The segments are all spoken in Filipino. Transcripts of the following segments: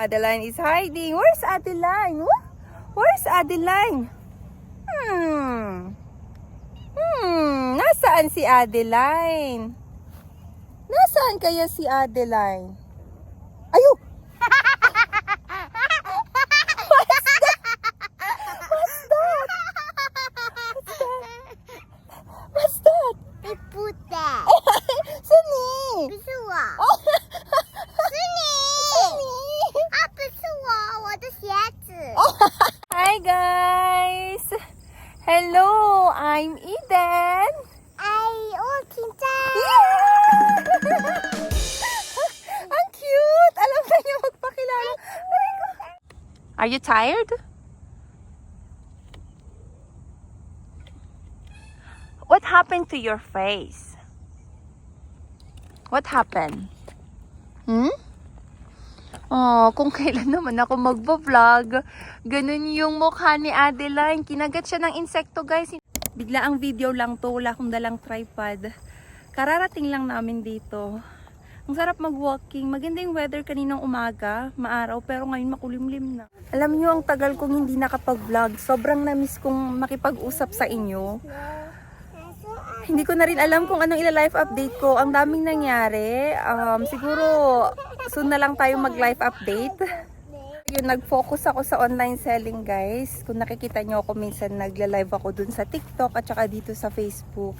Adeline is hiding. Where's Adeline? Where's Adeline? Hmm. Hmm. Nasaan si Adeline? Nasaan kaya si Adeline? Ayo! You tired? What happened to your face? What happened? Hmm? Oh, kung kailan naman ako magbo-vlog, ganun yung mukha ni Adeline. Kinagat siya ng insekto, guys. Bigla ang video lang to, wala akong dalang tripod. Kararating lang namin dito. Ang sarap mag-walking. Maganda yung weather kaninang umaga, maaraw, pero ngayon makulimlim na. Alam niyo, ang tagal kong hindi nakapag-vlog. Sobrang na-miss kong makipag-usap sa inyo. Hindi ko na rin alam kung anong ila-life update ko. Ang daming nangyari. Um, siguro, soon na lang tayo mag-life update. Yun, nag-focus ako sa online selling guys. Kung nakikita nyo ako minsan nagla-live ako dun sa TikTok at saka dito sa Facebook.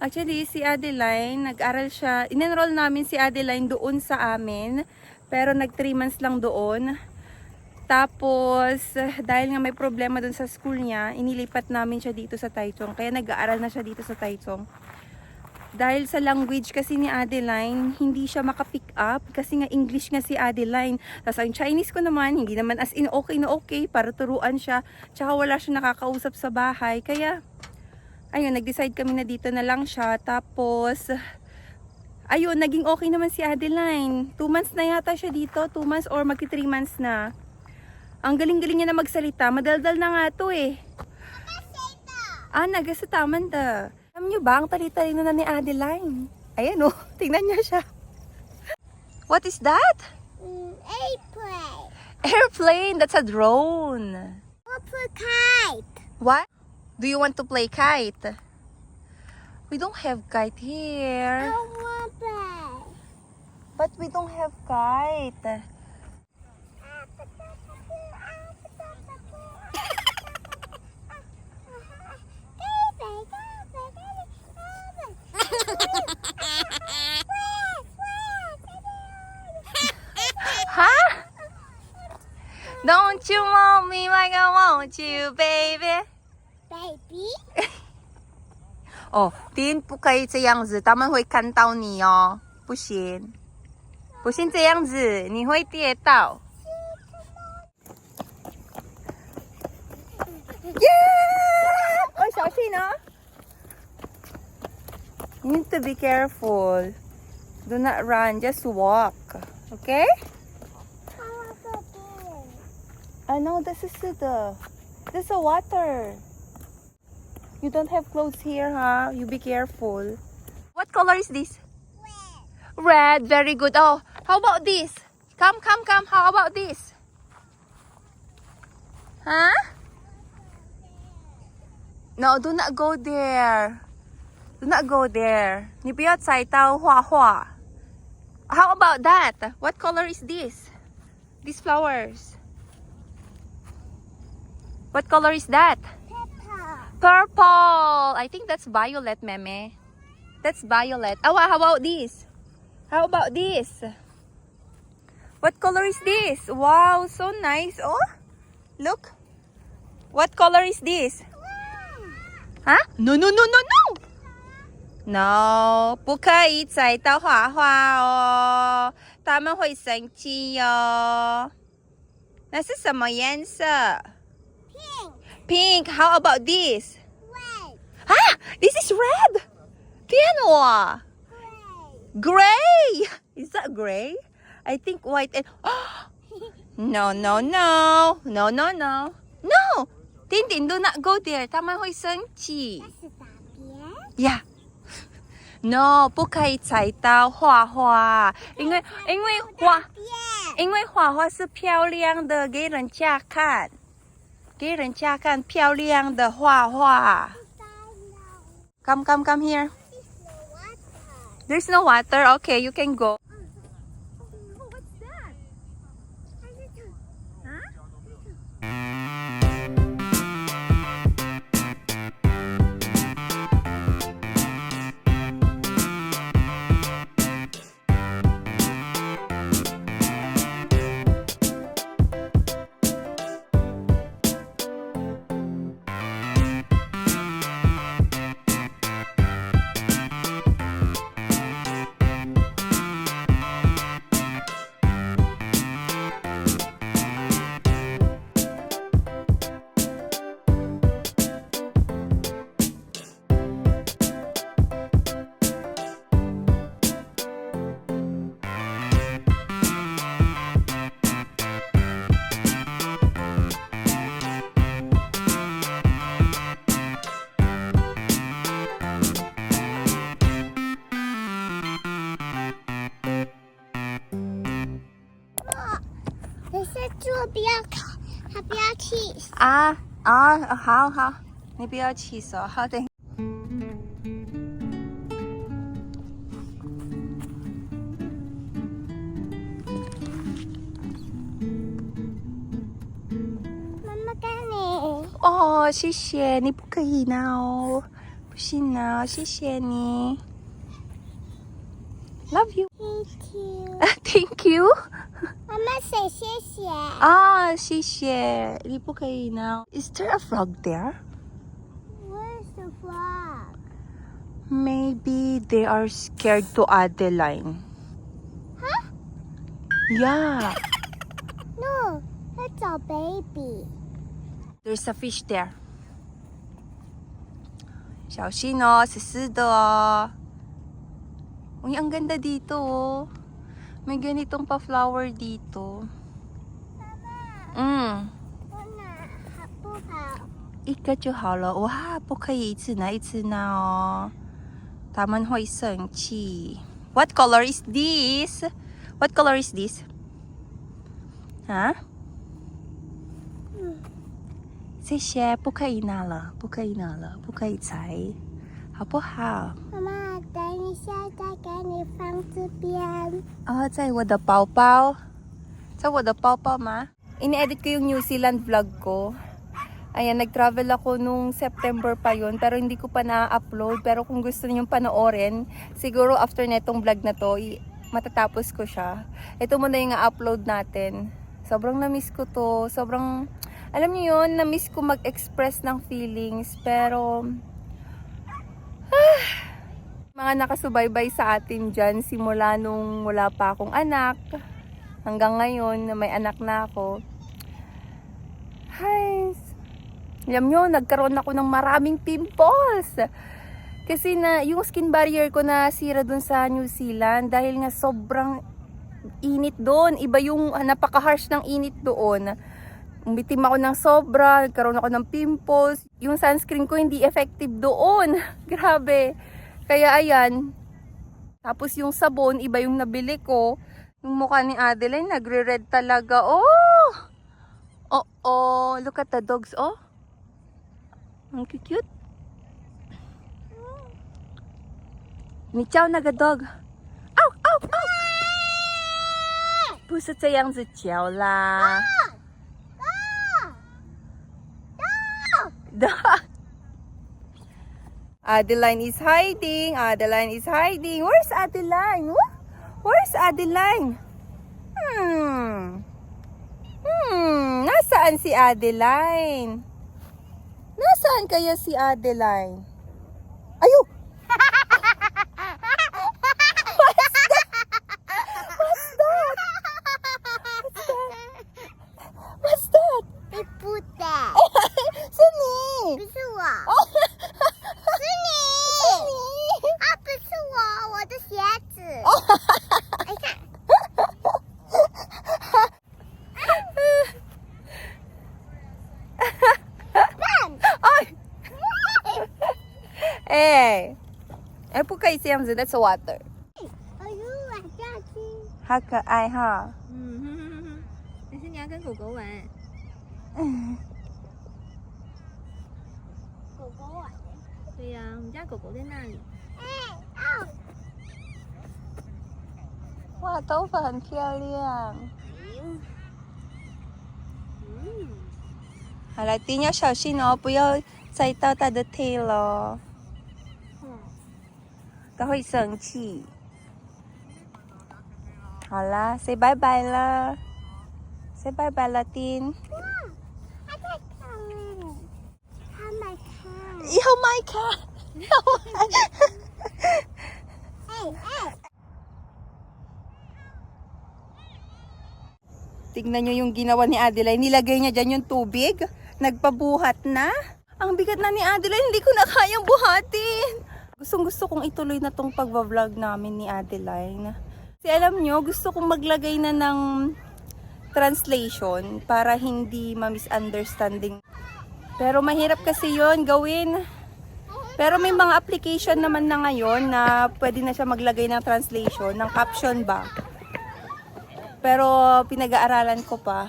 Actually, si Adeline, nag-aral siya, in-enroll namin si Adeline doon sa amin, pero nag 3 months lang doon. Tapos, dahil nga may problema doon sa school niya, inilipat namin siya dito sa Taichung. Kaya nag-aaral na siya dito sa Taichung. Dahil sa language kasi ni Adeline, hindi siya makapick up kasi nga English nga si Adeline. Tapos ang Chinese ko naman, hindi naman as in okay na okay para turuan siya. Tsaka wala siya nakakausap sa bahay. Kaya, ayun, nag-decide kami na dito na lang siya. Tapos, ayun, naging okay naman si Adeline. Two months na yata siya dito. Two months or magti three months na. Ang galing-galing niya na magsalita. Madaldal na nga to eh. Ah, naga sa taman da. Alam niyo ba, ang tali-talino na ni Adeline. Ayan oh, tingnan niya siya. What is that? Mm, airplane. Airplane, that's a drone. Purple kite. What? Do you want to play kite? We don't have kite here. I want play. But we don't have kite. Huh? Don't you want me like I want you? Baby，哦，丁不可以这样子，他们会看到你哦，不行，不行这样子，你会跌倒。耶！哦，小心哦。You need to be careful. Do not run, just walk. Okay? I know this is the this is water. You don't have clothes here, huh? You be careful. What color is this? Red. Very good. Oh, how about this? Come, come, come. How about this? Huh? No, do not go there. Do not go there. 你不要踩到画画. How about that? What color is this? These flowers. What color is that? Purple. I think that's violet, meme. That's violet. Oh, how about this? How about this? What color is this? Wow, so nice. Oh, look. What color is this? Huh? No, no, no, no, no. No, 不可以踩到花花哦，他们会生气哦。那是什么颜色？Pink. How about this? Ah, this is red. Piano. ah. Gray. Is that gray? I think white and No, no, no. No, no, no. No. Tintin, do not go there. 他们会生气。Yeah. No, 不可以踩到花花，因为因为花， 因为花花是漂亮的，给人家看， 给人家看漂亮的画画。Come, come, come here. There's no water. Okay, you can go. They said 做不要看，他不要 kiss。啊啊，好好，你不要气手，好的。妈妈给你。哦，谢谢你不可以拿哦，不行拿，谢谢你。Love you. Thank you。 Thank you. 妈妈说谢谢。啊，谢谢，你不可以拿。Is there a frog there? Where's the frog? Maybe they are scared to Adeline. Huh? Yeah. No, that's a baby. There's a fish there. 小心哦，死死的哦。 Uy, ang ganda dito oh. May ganitong pa-flower dito. Mm. 我拿好不好？一个就好了。哇，不可以一次拿一次拿哦。他们会生气。What color is this? What color is this? 啊？谢谢，不可以拿了，不可以拿了，不可以采，好不好？妈妈， 等一下再给你放这边。啊，在我的包包，在我的包包ma. Ini-edit ko yung New Zealand vlog ko. Ayan, nag-travel ako nung September pa yon pero hindi ko pa na-upload. Pero kung gusto niyo panoorin, siguro after netong vlog na to, i- matatapos ko siya. Ito muna yung upload natin. Sobrang na-miss ko to. Sobrang, alam niyo yun, na-miss ko mag-express ng feelings. Pero, mga nakasubaybay sa atin dyan simula nung wala pa akong anak hanggang ngayon na may anak na ako. Hi! Alam nyo, nagkaroon ako ng maraming pimples. Kasi na, yung skin barrier ko na sira dun sa New Zealand dahil nga sobrang init doon. Iba yung ah, napaka-harsh ng init doon. Umitim ako ng sobra, nagkaroon ako ng pimples. Yung sunscreen ko hindi effective doon. Grabe. Kaya ayan, tapos yung sabon, iba yung nabili ko. Yung mukha ni Adeline, nagre-red talaga. Oh! Oh, oh. Look at the dogs, oh. Ang cute. Michaw nagadog. Ow, ow, ow! Puso sa yang zi chiao la. Ah! Ah! Da! Da! Da! Adeline is hiding. Adeline is hiding. Where's Adeline? Wh- Where's Adeline? Hmm. Hmm. Nasaan si Adeline? Nasaan kaya si Adeline? Ayo! Hey, em por que isso é fazer dessa water? Hát cờ ai ha? Em xin nhớ cái cổ cổ bạn. Cổ cổ ạ. Thì mình chắc cổ cổ thế này. Wow, tấu phần kia liền. Hả lại tí nhớ sợ xin nó bây giờ chạy tao ta được thì lo. 它的 tail 哦，它会生气。好啦，say bye bye 了，say bye bye 了，丁。它在看了，它没看。要买卡，要买。哎哎， Tignan nyo yung ginawa ni Adeline. Nilagay niya dyan yung tubig. Nagpabuhat na. Ang bigat na ni Adeline. Hindi ko na kayang buhatin. Gustong gusto kong ituloy na tong pagbablog namin ni Adeline. Kasi alam nyo, gusto kong maglagay na ng translation para hindi ma-misunderstanding. Pero mahirap kasi yon gawin. Pero may mga application naman na ngayon na pwede na siya maglagay ng translation, ng caption ba. Pero pinag-aaralan ko pa.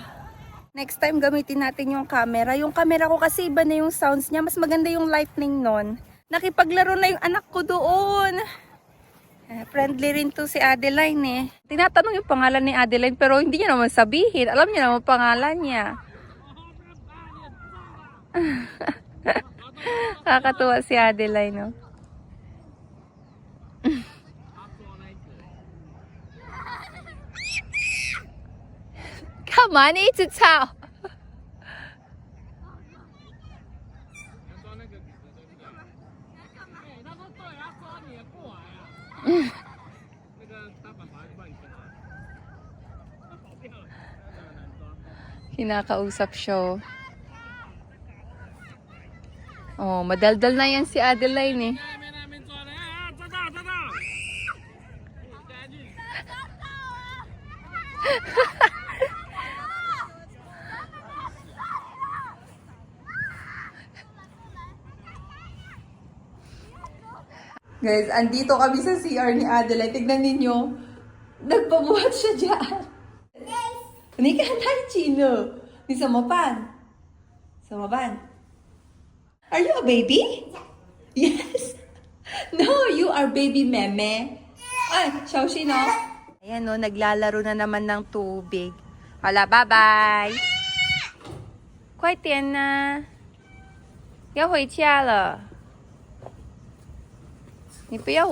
Next time gamitin natin yung camera. Yung camera ko kasi iba na yung sounds niya. Mas maganda yung lightning nun. Nakipaglaro na yung anak ko doon. Eh, friendly rin to si Adeline eh. Tinatanong yung pangalan ni Adeline pero hindi niya naman sabihin. Alam niya naman pangalan niya. Kakatuwa si Adeline no. Oh. Come on, eat it out. Kinakausap siya. oh. Oh, madaldal na yan si Adeline eh. Guys, andito kami sa CR ni Adelaide. Tignan ninyo. Nagpabuhat siya dyan. Ni ka na, Chino. Ni Samapan. Samapan. Are you a baby? Yes. No, you are baby meme. Ay, Xiaoxin, no? Ayan, no, naglalaro na naman ng tubig. Hala, bye-bye. 快点呐！要回家了。 Ni Kuya